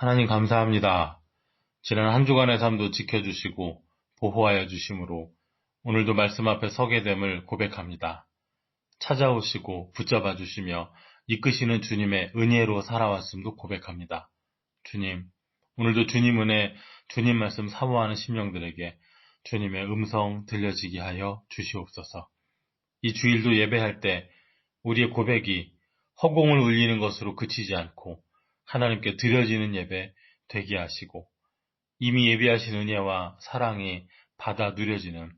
하나님 감사합니다. 지난 한 주간의 삶도 지켜주시고 보호하여 주심으로 오늘도 말씀 앞에 서게 됨을 고백합니다. 찾아오시고 붙잡아 주시며 이끄시는 주님의 은혜로 살아왔음도 고백합니다. 주님, 오늘도 주님 은혜, 주님 말씀 사모하는 심령들에게 주님의 음성 들려지게 하여 주시옵소서. 이 주일도 예배할 때 우리의 고백이 허공을 울리는 것으로 그치지 않고 하나님께 드려지는 예배 되게 하시고 이미 예배하신 은혜와 사랑이 받아 누려지는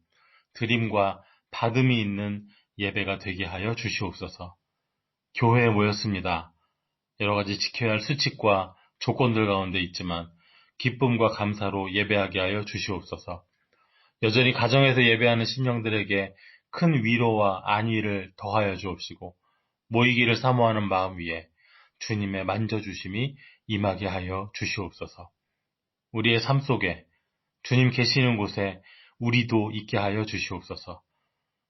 드림과 받음이 있는 예배가 되게 하여 주시옵소서. 교회에 모였습니다. 여러 가지 지켜야 할 수칙과 조건들 가운데 있지만 기쁨과 감사로 예배하게 하여 주시옵소서. 여전히 가정에서 예배하는 신령들에게 큰 위로와 안위를 더하여 주옵시고 모이기를 사모하는 마음 위에 주님의 만져주심이 임하게 하여 주시옵소서. 우리의 삶 속에 주님 계시는 곳에 우리도 있게 하여 주시옵소서.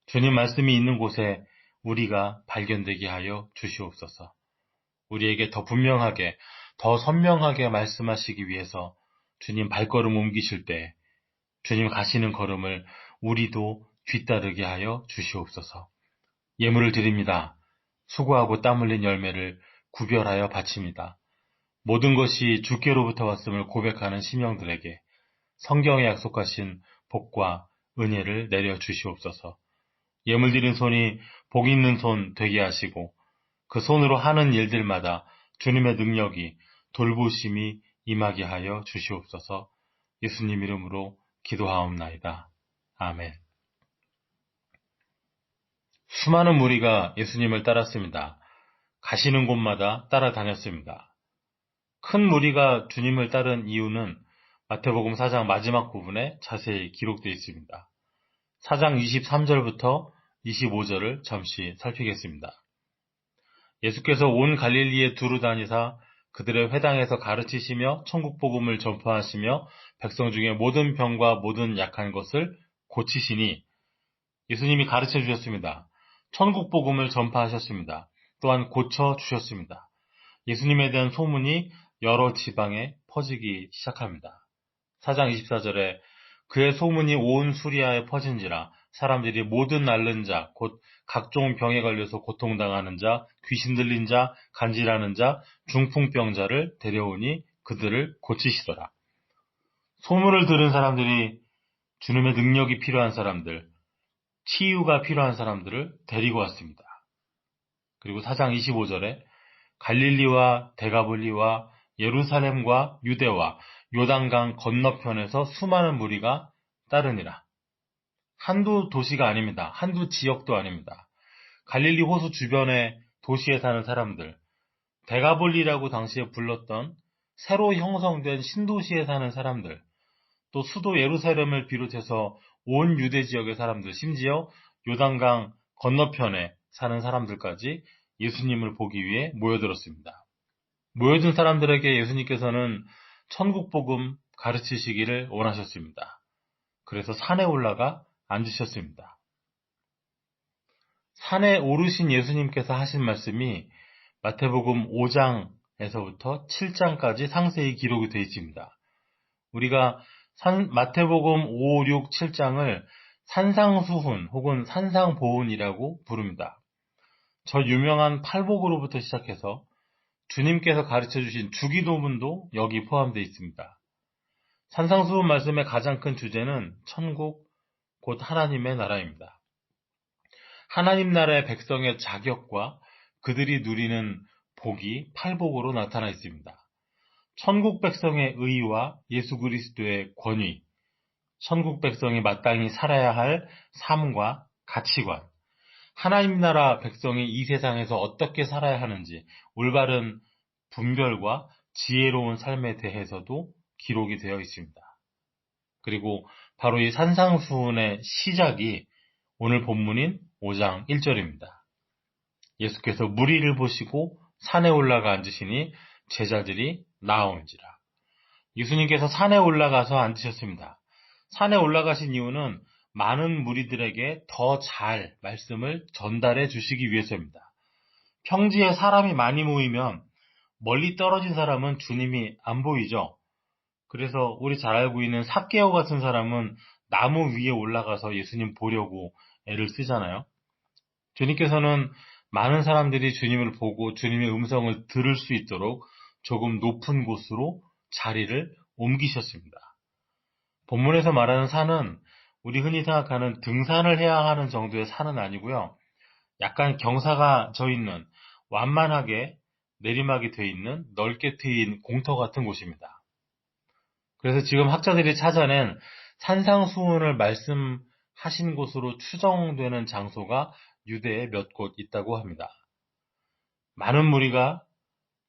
주님 말씀이 있는 곳에 우리가 발견되게 하여 주시옵소서. 우리에게 더 분명하게, 더 선명하게 말씀하시기 위해서 주님 발걸음 옮기실 때 주님 가시는 걸음을 우리도 뒤따르게 하여 주시옵소서. 예물을 드립니다. 수고하고 땀 흘린 열매를 구별하여 바칩니다. 모든 것이 주께로부터 왔음을 고백하는 심령들에게 성경에 약속하신 복과 은혜를 내려 주시옵소서. 예물 드린 손이 복 있는 손 되게 하시고 그 손으로 하는 일들마다 주님의 능력이 돌보심이 임하게 하여 주시옵소서. 예수님 이름으로 기도하옵나이다. 아멘. 수많은 무리가 예수님을 따랐습니다. 가시는 곳마다 따라다녔습니다. 큰 무리가 주님을 따른 이유는 마태복음 4장 마지막 부분에 자세히 기록되어 있습니다. 4장 23절부터 25절을 잠시 살피겠습니다. 예수께서 온 갈릴리에 두루 다니사 그들의 회당에서 가르치시며 천국 복음을 전파하시며 백성 중에 모든 병과 모든 약한 것을 고치시니 예수님이 가르쳐 주셨습니다. 천국 복음을 전파하셨습니다. 또한 고쳐 주셨습니다. 예수님에 대한 소문이 여러 지방에 퍼지기 시작합니다. 4장 24절에 그의 소문이 온 수리아에 퍼진지라 사람들이 모든 앓는 자, 곧 각종 병에 걸려서 고통당하는 자, 귀신 들린 자, 간질하는 자, 중풍병자를 데려오니 그들을 고치시더라. 소문을 들은 사람들이 주님의 능력이 필요한 사람들, 치유가 필요한 사람들을 데리고 왔습니다. 그리고 4장 25절에 갈릴리와 대가볼리와 예루살렘과 유대와 요단강 건너편에서 수많은 무리가 따르니라. 한두 도시가 아닙니다. 한두 지역도 아닙니다. 갈릴리 호수 주변의 도시에 사는 사람들, 대가볼리라고 당시에 불렀던 새로 형성된 신도시에 사는 사람들, 또 수도 예루살렘을 비롯해서 온 유대 지역의 사람들, 심지어 요단강 건너편에 사는 사람들까지 예수님을 보기 위해 모여들었습니다. 모여든 사람들에게 예수님께서는 천국 복음 가르치시기를 원하셨습니다. 그래서 산에 올라가 앉으셨습니다. 산에 오르신 예수님께서 하신 말씀이 마태복음 5장에서부터 7장까지 상세히 기록이 되어 있습니다. 우리가 산, 마태복음 5, 6, 7장을 산상수훈 혹은 산상보훈이라고 부릅니다. 저 유명한 팔복으로부터 시작해서 주님께서 가르쳐 주신 주기도문도 여기 포함되어 있습니다. 산상수훈 말씀의 가장 큰 주제는 천국, 곧 하나님의 나라입니다. 하나님 나라의 백성의 자격과 그들이 누리는 복이 팔복으로 나타나 있습니다. 천국 백성의 의와 예수 그리스도의 권위, 천국 백성이 마땅히 살아야 할 삶과 가치관, 하나님 나라 백성이 이 세상에서 어떻게 살아야 하는지 올바른 분별과 지혜로운 삶에 대해서도 기록이 되어 있습니다. 그리고 바로 이 산상수훈의 시작이 오늘 본문인 5장 1절입니다. 예수께서 무리를 보시고 산에 올라가 앉으시니 제자들이 나아온지라. 예수님께서 산에 올라가서 앉으셨습니다. 산에 올라가신 이유는 많은 무리들에게 더 잘 말씀을 전달해 주시기 위해서입니다. 평지에 사람이 많이 모이면 멀리 떨어진 사람은 주님이 안 보이죠. 그래서 우리 잘 알고 있는 사케오 같은 사람은 나무 위에 올라가서 예수님 보려고 애를 쓰잖아요. 주님께서는 많은 사람들이 주님을 보고 주님의 음성을 들을 수 있도록 조금 높은 곳으로 자리를 옮기셨습니다. 본문에서 말하는 산은 우리 흔히 생각하는 등산을 해야 하는 정도의 산은 아니고요. 약간 경사가 져 있는 완만하게 내리막이 돼 있는 넓게 트인 공터 같은 곳입니다. 그래서 지금 학자들이 찾아낸 산상수훈을 말씀하신 곳으로 추정되는 장소가 유대에 몇 곳 있다고 합니다. 많은 무리가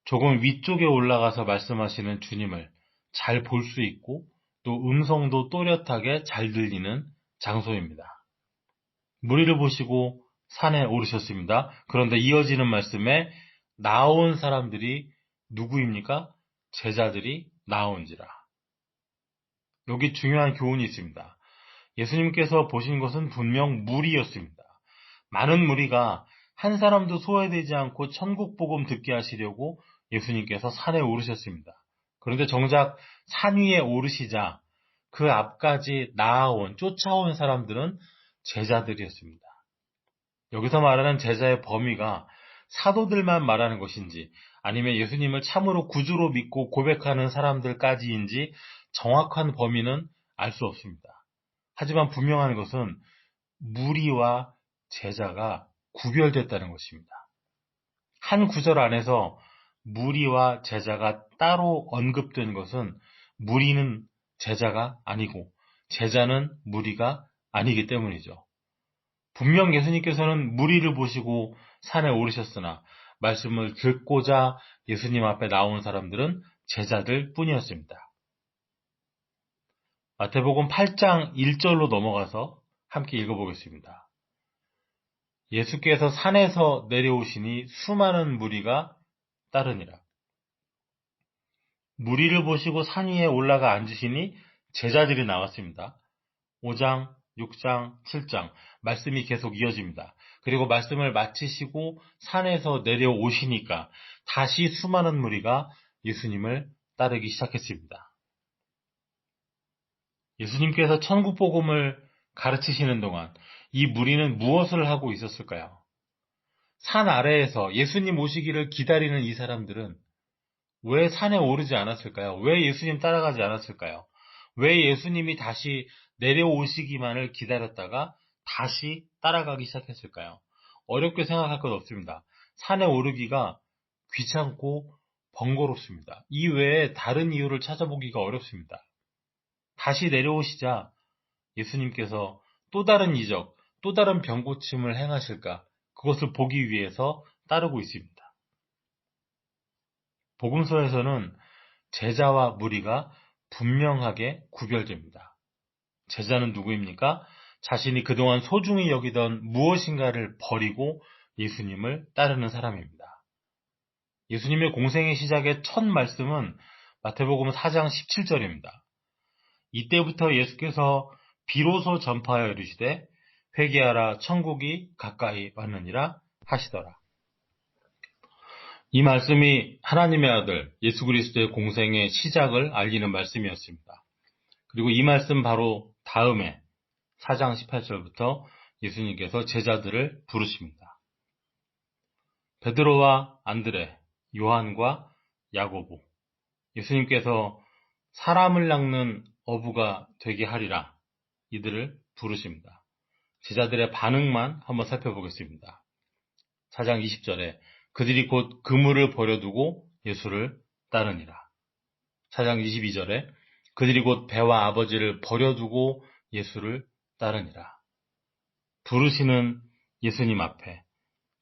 조금 위쪽에 올라가서 말씀하시는 주님을 잘 볼 수 있고 또 음성도 또렷하게 잘 들리는 장소입니다. 무리를 보시고 산에 오르셨습니다. 그런데 이어지는 말씀에 나온 사람들이 누구입니까? 제자들이 나온지라. 여기 중요한 교훈이 있습니다. 예수님께서 보신 것은 분명 무리였습니다. 많은 무리가 한 사람도 소외되지 않고 천국 복음 듣게 하시려고 예수님께서 산에 오르셨습니다. 그런데 정작 산 위에 오르시자 그 앞까지 나아온 쫓아온 사람들은 제자들이었습니다. 여기서 말하는 제자의 범위가 사도들만 말하는 것인지 아니면 예수님을 참으로 구주로 믿고 고백하는 사람들까지인지 정확한 범위는 알 수 없습니다. 하지만 분명한 것은 무리와 제자가 구별됐다는 것입니다. 한 구절 안에서 무리와 제자가 따로 언급된 것은 무리는 제자가 아니고 제자는 무리가 아니기 때문이죠. 분명 예수님께서는 무리를 보시고 산에 오르셨으나 말씀을 듣고자 예수님 앞에 나온 사람들은 제자들 뿐이었습니다. 마태복음 8장 1절로 넘어가서 함께 읽어보겠습니다. 예수께서 산에서 내려오시니 수많은 무리가 따르니라. 무리를 보시고 산 위에 올라가 앉으시니 제자들이 나왔습니다. 5장, 6장, 7장 말씀이 계속 이어집니다. 그리고 말씀을 마치시고 산에서 내려오시니까 다시 수많은 무리가 예수님을 따르기 시작했습니다. 예수님께서 천국 복음을 가르치시는 동안 이 무리는 무엇을 하고 있었을까요? 산 아래에서 예수님 오시기를 기다리는 이 사람들은 왜 산에 오르지 않았을까요? 왜 예수님 따라가지 않았을까요? 왜 예수님이 다시 내려오시기만을 기다렸다가 다시 따라가기 시작했을까요? 어렵게 생각할 것 없습니다. 산에 오르기가 귀찮고 번거롭습니다. 이 외에 다른 이유를 찾아보기가 어렵습니다. 다시 내려오시자 예수님께서 또 다른 이적, 또 다른 병고침을 행하실까 그것을 보기 위해서 따르고 있습니다. 복음서에서는 제자와 무리가 분명하게 구별됩니다. 제자는 누구입니까? 자신이 그동안 소중히 여기던 무엇인가를 버리고 예수님을 따르는 사람입니다. 예수님의 공생의 시작의 첫 말씀은 마태복음 4장 17절입니다. 이때부터 예수께서 비로소 전파하여 이르시되 회개하라 천국이 가까이 왔느니라 하시더라. 이 말씀이 하나님의 아들 예수 그리스도의 공생의 시작을 알리는 말씀이었습니다. 그리고 이 말씀 바로 다음에 4장 18절부터 예수님께서 제자들을 부르십니다. 베드로와 안드레, 요한과 야고보 예수님께서 사람을 낚는 어부가 되게 하리라 이들을 부르십니다. 제자들의 반응만 한번 살펴보겠습니다. 4장 20절에 그들이 곧 그물을 버려두고 예수를 따르니라. 4장 22절에 그들이 곧 배와 아버지를 버려두고 예수를 따르니라. 부르시는 예수님 앞에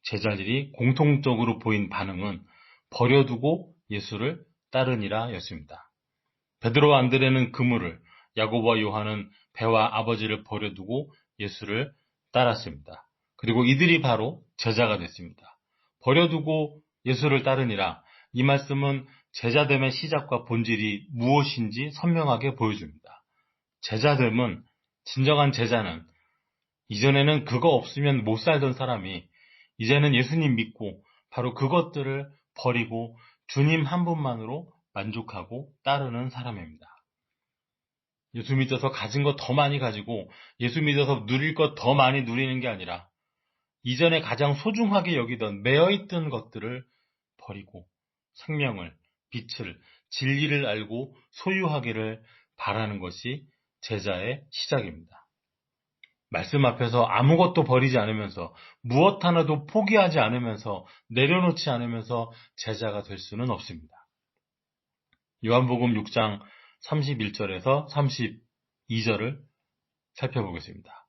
제자들이 공통적으로 보인 반응은 버려두고 예수를 따르니라 였습니다. 베드로와 안드레는 그물을, 야고보와 요한은 배와 아버지를 버려두고 예수를 따랐습니다. 그리고 이들이 바로 제자가 됐습니다. 버려두고 예수를 따르니라. 이 말씀은 제자됨의 시작과 본질이 무엇인지 선명하게 보여줍니다. 제자됨은 진정한 제자는 이전에는 그거 없으면 못 살던 사람이 이제는 예수님 믿고 바로 그것들을 버리고 주님 한 분만으로 만족하고 따르는 사람입니다. 예수 믿어서 가진 것 더 많이 가지고 예수 믿어서 누릴 것 더 많이 누리는 게 아니라 이전에 가장 소중하게 여기던 매어있던 것들을 버리고 생명을, 빛을, 진리를 알고 소유하기를 바라는 것이 제자의 시작입니다. 말씀 앞에서 아무것도 버리지 않으면서 무엇 하나도 포기하지 않으면서 내려놓지 않으면서 제자가 될 수는 없습니다. 요한복음 6장 31절에서 32절을 살펴보겠습니다.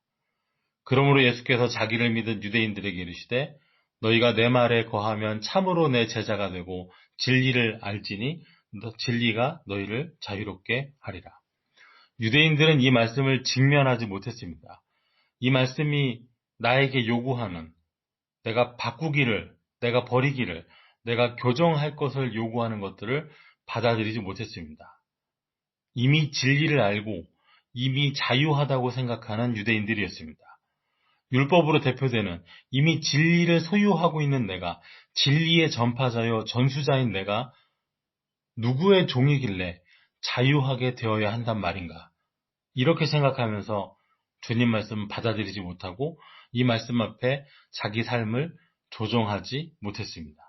그러므로 예수께서 자기를 믿은 유대인들에게 이르시되 너희가 내 말에 거하면 참으로 내 제자가 되고 진리를 알지니 진리가 너희를 자유롭게 하리라. 유대인들은 이 말씀을 직면하지 못했습니다. 이 말씀이 나에게 요구하는 내가 바꾸기를, 내가 버리기를, 내가 교정할 것을 요구하는 것들을 받아들이지 못했습니다. 이미 진리를 알고 이미 자유하다고 생각하는 유대인들이었습니다. 율법으로 대표되는 이미 진리를 소유하고 있는 내가, 진리의 전파자여 전수자인 내가 누구의 종이길래 자유하게 되어야 한단 말인가? 이렇게 생각하면서 주님 말씀을 받아들이지 못하고 이 말씀 앞에 자기 삶을 조정하지 못했습니다.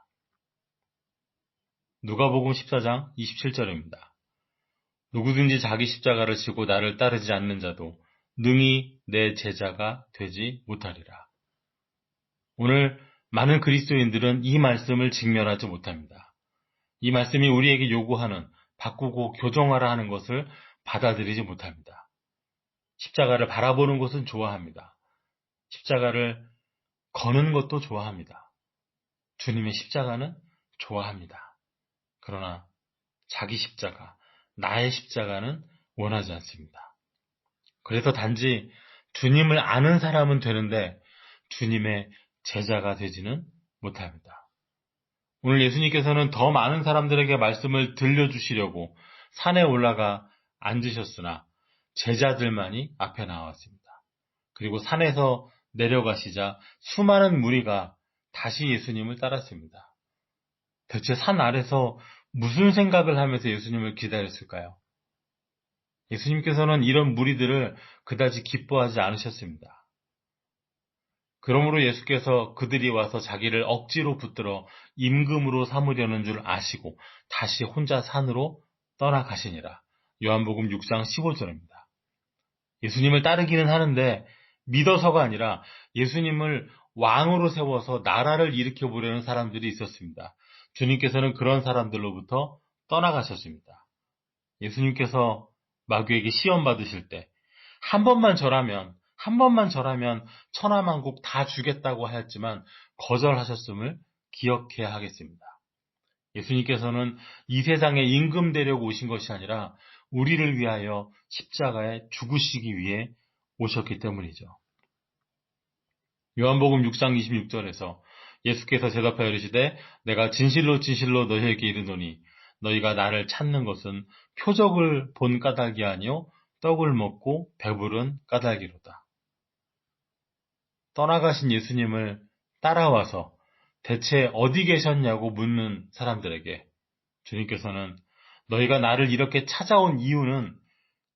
누가복음 14장 27절입니다. 누구든지 자기 십자가를 지고 나를 따르지 않는 자도 능히 내 제자가 되지 못하리라. 오늘 많은 그리스도인들은 이 말씀을 직면하지 못합니다. 이 말씀이 우리에게 요구하는 바꾸고 교정하라 하는 것을 받아들이지 못합니다. 십자가를 바라보는 것은 좋아합니다. 십자가를 거는 것도 좋아합니다. 주님의 십자가는 좋아합니다. 그러나 자기 십자가, 나의 십자가는 원하지 않습니다. 그래서 단지 주님을 아는 사람은 되는데 주님의 제자가 되지는 못합니다. 오늘 예수님께서는 더 많은 사람들에게 말씀을 들려주시려고 산에 올라가 앉으셨으나 제자들만이 앞에 나왔습니다. 그리고 산에서 내려가시자 수많은 무리가 다시 예수님을 따랐습니다. 대체 산 아래서 무슨 생각을 하면서 예수님을 기다렸을까요? 예수님께서는 이런 무리들을 그다지 기뻐하지 않으셨습니다. 그러므로 예수께서 그들이 와서 자기를 억지로 붙들어 임금으로 삼으려는 줄 아시고 다시 혼자 산으로 떠나가시니라. 요한복음 6장 15절입니다. 예수님을 따르기는 하는데 믿어서가 아니라 예수님을 왕으로 세워서 나라를 일으켜 보려는 사람들이 있었습니다. 주님께서는 그런 사람들로부터 떠나가셨습니다. 예수님께서 마귀에게 시험 받으실 때 한 번만 절하면 한 번만 절하면 천하만국 다 주겠다고 하였지만 거절하셨음을 기억해야 하겠습니다. 예수님께서는 이 세상에 임금 되려고 오신 것이 아니라 우리를 위하여 십자가에 죽으시기 위해 오셨기 때문이죠. 요한복음 6장 26절에서 예수께서 대답하여 이르시되 내가 진실로 진실로 너희에게 이르노니 너희가 나를 찾는 것은 표적을 본 까닭이 아니요 떡을 먹고 배부른 까닭이로다. 떠나가신 예수님을 따라와서 대체 어디 계셨냐고 묻는 사람들에게 주님께서는 너희가 나를 이렇게 찾아온 이유는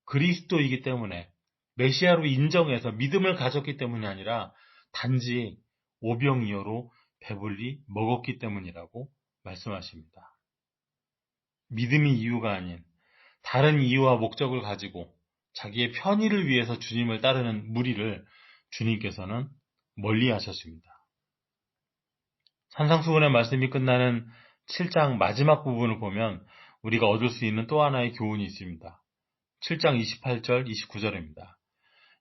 그리스도이기 때문에 메시아로 인정해서 믿음을 가졌기 때문이 아니라 단지 오병이어로 배불리 먹었기 때문이라고 말씀하십니다. 믿음이 이유가 아닌 다른 이유와 목적을 가지고 자기의 편의를 위해서 주님을 따르는 무리를 주님께서는 멀리 하셨습니다. 산상수훈의 말씀이 끝나는 7장 마지막 부분을 보면 우리가 얻을 수 있는 또 하나의 교훈이 있습니다. 7장 28절, 29절입니다.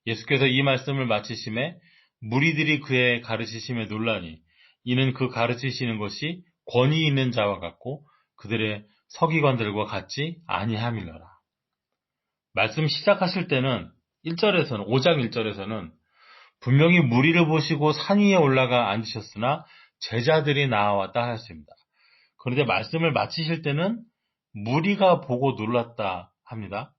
예수께서 이 말씀을 마치심에 무리들이 그의 가르치심에 논란이 이는 그 가르치시는 것이 권위 있는 자와 같고 그들의 서기관들과 같지 아니함이러라. 말씀 시작하실 때는 1절에서는 5장 1절에서는 분명히 무리를 보시고 산 위에 올라가 앉으셨으나 제자들이 나와왔다 하였습니다. 그런데 말씀을 마치실 때는 무리가 보고 놀랐다 합니다.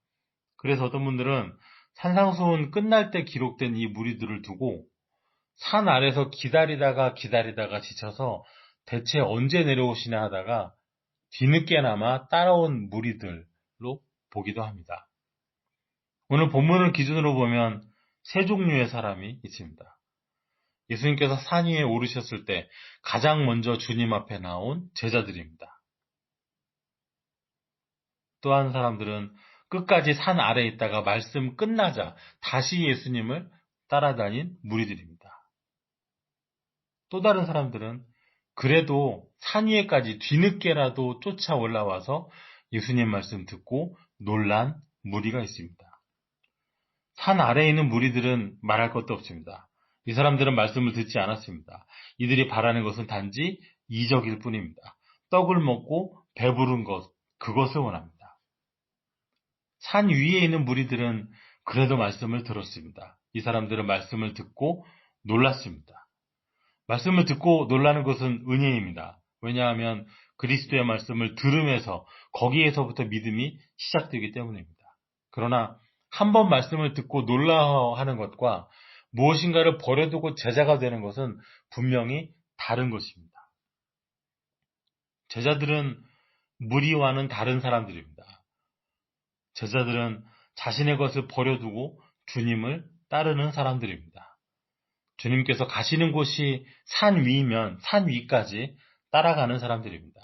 그래서 어떤 분들은 산상수훈 끝날 때 기록된 이 무리들을 두고 산 아래서 기다리다가 기다리다가 지쳐서 대체 언제 내려오시나 하다가 뒤늦게나마 따라온 무리들로 보기도 합니다. 오늘 본문을 기준으로 보면 세 종류의 사람이 있습니다. 예수님께서 산 위에 오르셨을 때 가장 먼저 주님 앞에 나온 제자들입니다. 또한 사람들은 끝까지 산 아래에 있다가 말씀 끝나자 다시 예수님을 따라다닌 무리들입니다. 또 다른 사람들은 그래도 산 위에까지 뒤늦게라도 쫓아 올라와서 예수님 말씀 듣고 놀란 무리가 있습니다. 산 아래에 있는 무리들은 말할 것도 없습니다. 이 사람들은 말씀을 듣지 않았습니다. 이들이 바라는 것은 단지 이적일 뿐입니다. 떡을 먹고 배부른 것, 그것을 원합니다. 산 위에 있는 무리들은 그래도 말씀을 들었습니다. 이 사람들은 말씀을 듣고 놀랐습니다. 말씀을 듣고 놀라는 것은 은혜입니다. 왜냐하면 그리스도의 말씀을 들으면서 거기에서부터 믿음이 시작되기 때문입니다. 그러나 한 번 말씀을 듣고 놀라하는 것과 무엇인가를 버려두고 제자가 되는 것은 분명히 다른 것입니다. 제자들은 무리와는 다른 사람들입니다. 제자들은 자신의 것을 버려두고 주님을 따르는 사람들입니다. 주님께서 가시는 곳이 산 위면 산 위까지 따라가는 사람들입니다.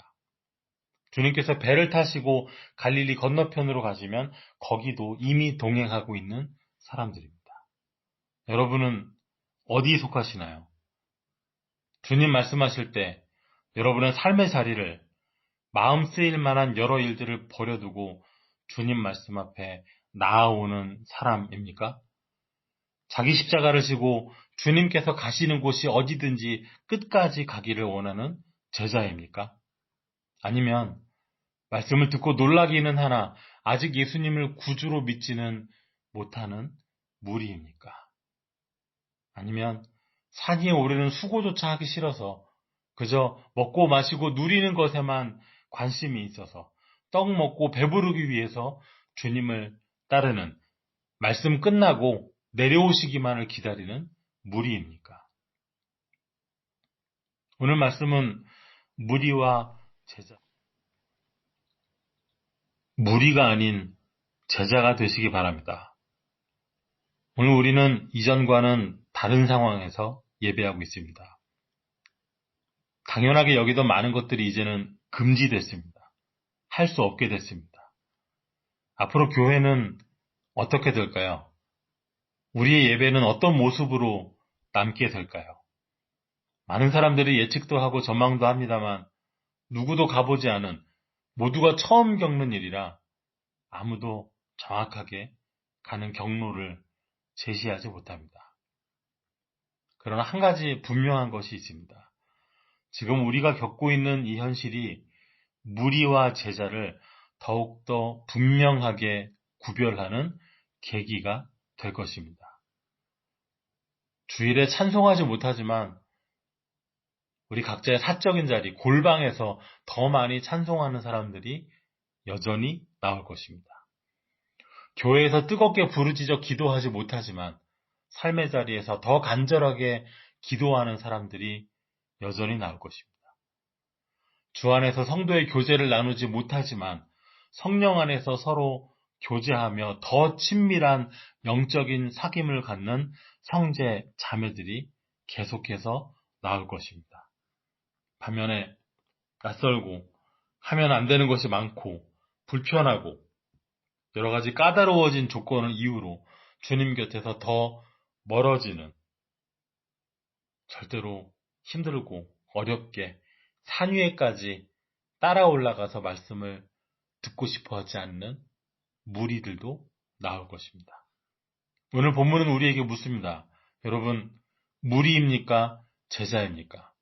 주님께서 배를 타시고 갈릴리 건너편으로 가시면 거기도 이미 동행하고 있는 사람들입니다. 여러분은 어디에 속하시나요? 주님 말씀하실 때 여러분은 삶의 자리를 마음 쓰일 만한 여러 일들을 버려두고 주님 말씀 앞에 나아오는 사람입니까? 자기 십자가를 지고 주님께서 가시는 곳이 어디든지 끝까지 가기를 원하는 제자입니까? 아니면 말씀을 듣고 놀라기는 하나 아직 예수님을 구주로 믿지는 못하는 무리입니까? 아니면 산 위에 오르는 수고조차 하기 싫어서 그저 먹고 마시고 누리는 것에만 관심이 있어서 떡 먹고 배부르기 위해서 주님을 따르는 말씀 끝나고 내려오시기만을 기다리는 무리입니까? 오늘 말씀은 무리와 제자, 무리가 아닌 제자가 되시기 바랍니다. 오늘 우리는 이전과는 다른 상황에서 예배하고 있습니다. 당연하게 여기던 많은 것들이 이제는 금지됐습니다. 할 수 없게 됐습니다. 앞으로 교회는 어떻게 될까요? 우리의 예배는 어떤 모습으로 남게 될까요? 많은 사람들이 예측도 하고 전망도 합니다만 누구도 가보지 않은 모두가 처음 겪는 일이라 아무도 정확하게 가는 경로를 제시하지 못합니다. 그러나 한 가지 분명한 것이 있습니다. 지금 우리가 겪고 있는 이 현실이 무리와 제자를 더욱더 분명하게 구별하는 계기가 될 것입니다. 주일에 찬송하지 못하지만 우리 각자의 사적인 자리, 골방에서 더 많이 찬송하는 사람들이 여전히 나올 것입니다. 교회에서 뜨겁게 부르짖어 기도하지 못하지만 삶의 자리에서 더 간절하게 기도하는 사람들이 여전히 나올 것입니다. 주 안에서 성도의 교제를 나누지 못하지만 성령 안에서 서로 교제하며 더 친밀한 영적인 사귐을 갖는 성제 자매들이 계속해서 나올 것입니다. 반면에 낯설고 하면 안 되는 것이 많고 불편하고 여러 가지 까다로워진 조건을 이유로 주님 곁에서 더 멀어지는 절대로 힘들고 어렵게 산 위에까지 따라 올라가서 말씀을 듣고 싶어 하지 않는 무리들도 나올 것입니다. 오늘 본문은 우리에게 묻습니다. 여러분, 무리입니까? 제자입니까?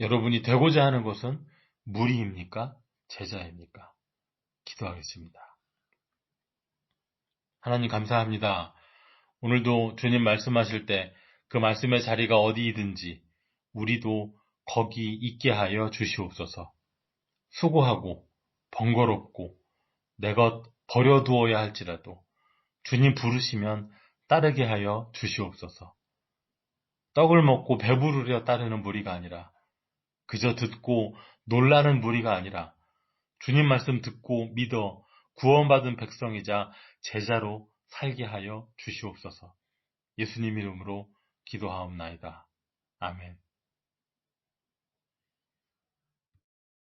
여러분이 되고자 하는 것은 무리입니까? 제자입니까? 기도하겠습니다. 하나님 감사합니다. 오늘도 주님 말씀하실 때 그 말씀의 자리가 어디이든지 우리도 거기 있게 하여 주시옵소서. 수고하고 번거롭고 내 것 버려두어야 할지라도 주님 부르시면 따르게 하여 주시옵소서. 떡을 먹고 배부르려 따르는 무리가 아니라 그저 듣고 놀라는 무리가 아니라 주님 말씀 듣고 믿어 구원받은 백성이자 제자로 살게 하여 주시옵소서. 예수님 이름으로 기도하옵나이다. 아멘.